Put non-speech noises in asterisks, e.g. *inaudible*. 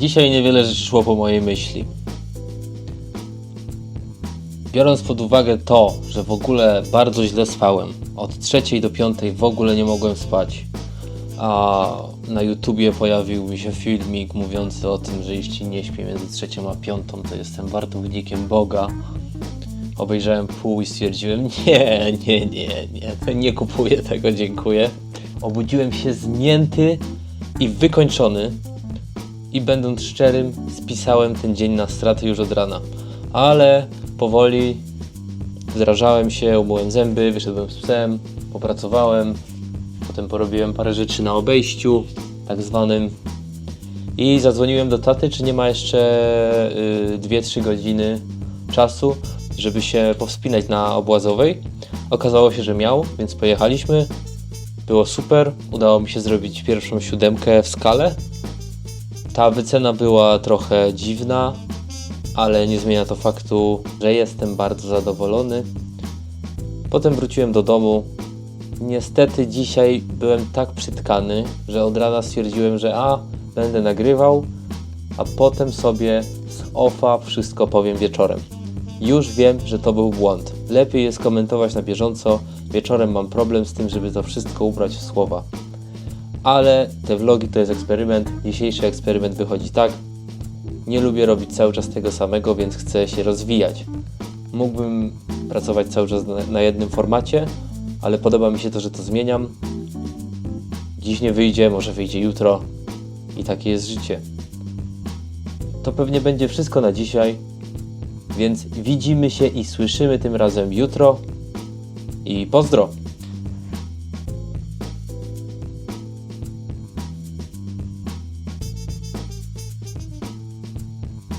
Dzisiaj niewiele rzeczy szło po mojej myśli. Biorąc pod uwagę to, że w ogóle bardzo źle spałem, od trzeciej do piątej w ogóle nie mogłem spać, a na YouTubie pojawił mi się filmik mówiący o tym, że jeśli nie śpię między trzecią a piątą, to jestem wartownikiem Boga. Obejrzałem pół i stwierdziłem, *laughs* nie, nie, nie, nie, nie kupuję tego, dziękuję. Obudziłem się zmięty i wykończony i będąc szczerym, spisałem ten dzień na straty już od rana. Ale powoli wdrażałem się, umyłem zęby, wyszedłem z psem, popracowałem, potem porobiłem parę rzeczy na obejściu, tak zwanym. I zadzwoniłem do taty, czy nie ma jeszcze y, 2-3 godziny czasu, żeby się powspinać na obłazowej. Okazało się, że miał, więc pojechaliśmy. Było super. Udało mi się zrobić pierwszą siódemkę w skale. Ta wycena była trochę dziwna, ale nie zmienia to faktu, że jestem bardzo zadowolony. Potem wróciłem do domu. Niestety dzisiaj byłem tak przytkany, że od rana stwierdziłem, że a, będę nagrywał, a potem sobie z offa wszystko powiem wieczorem. Już wiem, że to był błąd. Lepiej jest komentować na bieżąco. Wieczorem mam problem z tym, żeby to wszystko ubrać w słowa. Ale te vlogi to jest eksperyment. Dzisiejszy eksperyment wychodzi tak. Nie lubię robić cały czas tego samego, więc chcę się rozwijać. Mógłbym pracować cały czas na, jednym formacie, ale podoba mi się to, że to zmieniam. Dziś nie wyjdzie, może wyjdzie jutro. I takie jest życie. To pewnie będzie wszystko na dzisiaj. Więc widzimy się i słyszymy tym razem jutro. I pozdro!